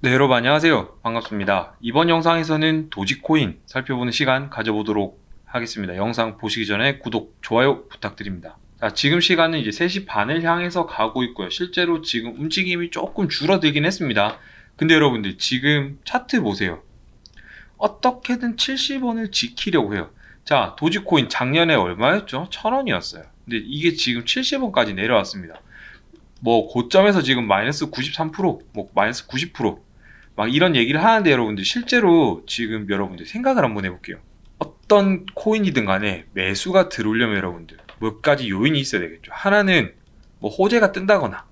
네, 여러분 안녕하세요. 반갑습니다. 이번 영상에서는 도지코인 살펴보는 시간 가져보도록 하겠습니다. 영상 보시기 전에 구독, 좋아요 부탁드립니다. 자, 지금 시간은 이제 3시 반을 향해서 가고 있고요. 실제로 지금 움직임이 조금 줄어들긴 했습니다. 근데 여러분들 지금 차트 보세요. 어떻게든 70원을 지키려고 해요. 자, 도지코인 작년에 얼마였죠? 1000원이었어요. 근데 이게 지금 70원까지 내려왔습니다. 뭐 고점에서 지금 마이너스 93%, 뭐 마이너스 90%, 막 이런 얘기를 하는데 여러분들 실제로 지금 여러분들 생각을 한번 해볼게요. 어떤 코인이든 간에 매수가 들어오려면 여러분들 몇 가지 요인이 있어야 되겠죠. 하나는 뭐 호재가 뜬다거나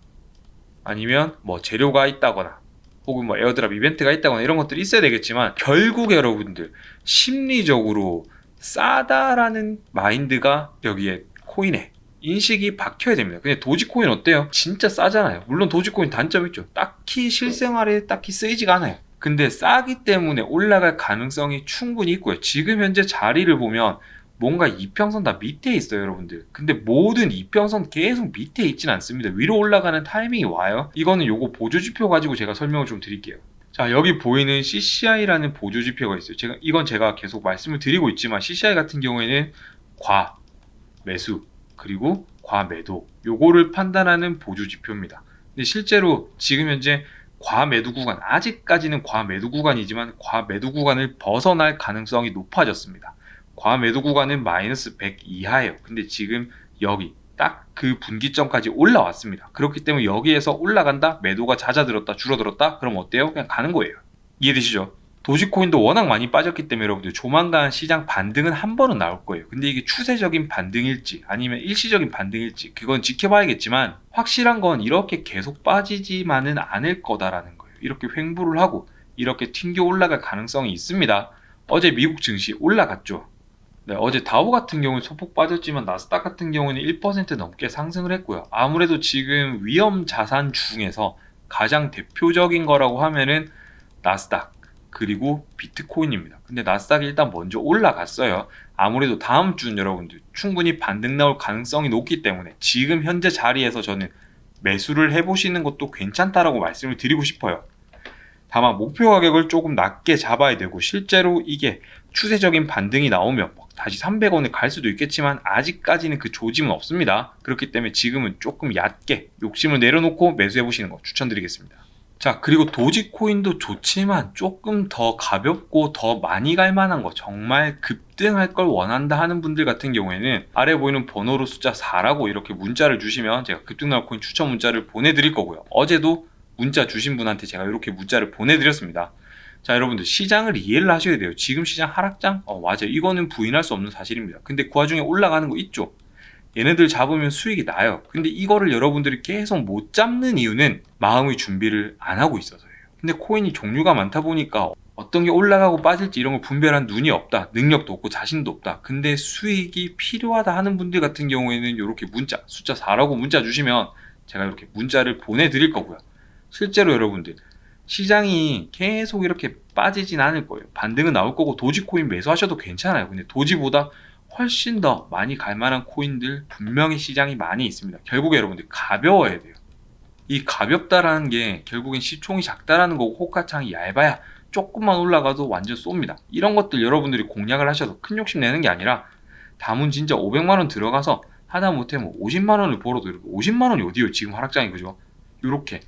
아니면 뭐 재료가 있다거나 혹은 뭐 에어드랍 이벤트가 있다거나 이런 것들이 있어야 되겠지만 결국 여러분들 심리적으로 싸다라는 마인드가 여기에 코인에 인식이 박혀야 됩니다. 근데 도지코인 어때요? 진짜 싸잖아요. 물론 도지코인 단점이 있죠. 딱히 실생활에 딱히 쓰이지가 않아요. 근데 싸기 때문에 올라갈 가능성이 충분히 있고요. 지금 현재 자리를 보면 뭔가 이평선 다 밑에 있어요, 여러분들. 근데 모든 이평선 계속 밑에 있진 않습니다. 위로 올라가는 타이밍이 와요. 이거는 요거 보조지표 가지고 제가 설명을 좀 드릴게요. 자, 여기 보이는 CCI라는 보조지표가 있어요. 제가, 이건 제가 계속 말씀을 드리고 있지만 CCI 같은 경우에는 과, 매수, 그리고 과매도 요거를 판단하는 보조 지표입니다. 근데 실제로 지금 현재 과매도 구간 아직까지는 과매도 구간이지만 과매도 구간을 벗어날 가능성이 높아졌습니다. 과매도 구간은 마이너스 100 이하예요. 근데 지금 여기 딱 그 분기점까지 올라왔습니다. 그렇기 때문에 여기에서 올라간다, 매도가 잦아들었다, 줄어들었다, 그럼 어때요? 그냥 가는 거예요. 이해되시죠? 도지코인도 워낙 많이 빠졌기 때문에 여러분들 조만간 시장 반등은 한 번은 나올 거예요. 근데 이게 추세적인 반등일지 아니면 일시적인 반등일지 그건 지켜봐야겠지만 확실한 건 이렇게 계속 빠지지만은 않을 거다라는 거예요. 이렇게 횡보를 하고 이렇게 튕겨 올라갈 가능성이 있습니다. 어제 미국 증시 올라갔죠. 네, 어제 다우 같은 경우는 소폭 빠졌지만 나스닥 같은 경우는 1% 넘게 상승을 했고요. 아무래도 지금 위험 자산 중에서 가장 대표적인 거라고 하면은 나스닥 그리고 비트코인입니다. 근데 나스닥이 일단 먼저 올라갔어요. 아무래도 다음 주는 여러분들 충분히 반등 나올 가능성이 높기 때문에 지금 현재 자리에서 저는 매수를 해보시는 것도 괜찮다라고 말씀을 드리고 싶어요. 다만 목표 가격을 조금 낮게 잡아야 되고 실제로 이게 추세적인 반등이 나오면 뭐 다시 300원에 갈 수도 있겠지만 아직까지는 그 조짐은 없습니다. 그렇기 때문에 지금은 조금 얕게 욕심을 내려놓고 매수해 보시는 거 추천드리겠습니다. 자, 그리고 도지코인도 좋지만 조금 더 가볍고 더 많이 갈 만한 거, 정말 급등할 걸 원한다 하는 분들 같은 경우에는 아래 보이는 번호로 숫자 4라고 이렇게 문자를 주시면 제가 급등 나올 코인 추천 문자를 보내드릴 거고요. 어제도 문자 주신 분한테 제가 이렇게 문자를 보내드렸습니다. 자, 여러분들 시장을 이해를 하셔야 돼요. 지금 시장 하락장? 어, 맞아요. 이거는 부인할 수 없는 사실입니다. 근데 그 와중에 올라가는 거 있죠? 얘네들 잡으면 수익이 나요. 근데 이거를 여러분들이 계속 못 잡는 이유는 마음의 준비를 안 하고 있어서예요. 근데 코인이 종류가 많다 보니까 어떤 게 올라가고 빠질지 이런 걸 분별한 눈이 없다. 능력도 없고 자신도 없다. 근데 수익이 필요하다 하는 분들 같은 경우에는 이렇게 문자, 숫자 4라고 문자 주시면 제가 이렇게 문자를 보내드릴 거고요. 실제로 여러분들 시장이 계속 이렇게 빠지진 않을 거예요. 반등은 나올 거고 도지코인 매수하셔도 괜찮아요. 근데 도지보다 훨씬 더 많이 갈 만한 코인들 분명히 시장이 많이 있습니다. 결국에 여러분들 가벼워야 돼요. 이 가볍다라는 게 결국엔 시총이 작다라는 거고 호가창이 얇아야 조금만 올라가도 완전 쏩니다. 이런 것들 여러분들이 공략을 하셔서 큰 욕심 내는 게 아니라 담은 진짜 500만 원 들어가서 하다 못해 뭐 50만 원을 벌어도 이렇게 50만 원이 어디요? 지금 하락장이 그죠? 이렇게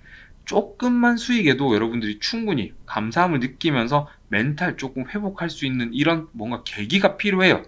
조금만 수익에도 여러분들이 충분히 감사함을 느끼면서 멘탈 조금 회복할 수 있는 이런 뭔가 계기가 필요해요.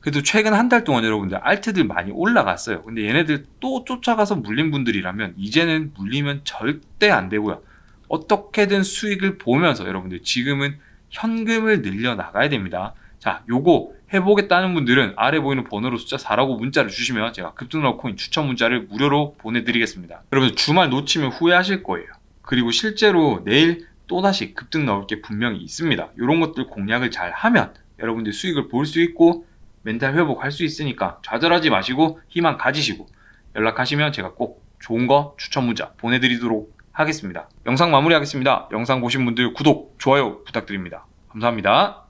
그래도 최근 한 달 동안 여러분들 알트들 많이 올라갔어요. 근데 얘네들 또 쫓아가서 물린 분들이라면 이제는 물리면 절대 안 되고요. 어떻게든 수익을 보면서 여러분들 지금은 현금을 늘려 나가야 됩니다. 자, 요거 해보겠다는 분들은 아래 보이는 번호로 숫자 4라고 문자를 주시면 제가 급등락 코인 추천 문자를 무료로 보내드리겠습니다. 여러분 주말 놓치면 후회하실 거예요. 그리고 실제로 내일 또다시 급등 나올 게 분명히 있습니다. 이런 것들 공략을 잘 하면 여러분들 수익을 볼 수 있고 멘탈 회복할 수 있으니까 좌절하지 마시고 희망 가지시고 연락하시면 제가 꼭 좋은 거 추천 문자 보내드리도록 하겠습니다. 영상 마무리하겠습니다. 영상 보신 분들 구독, 좋아요 부탁드립니다. 감사합니다.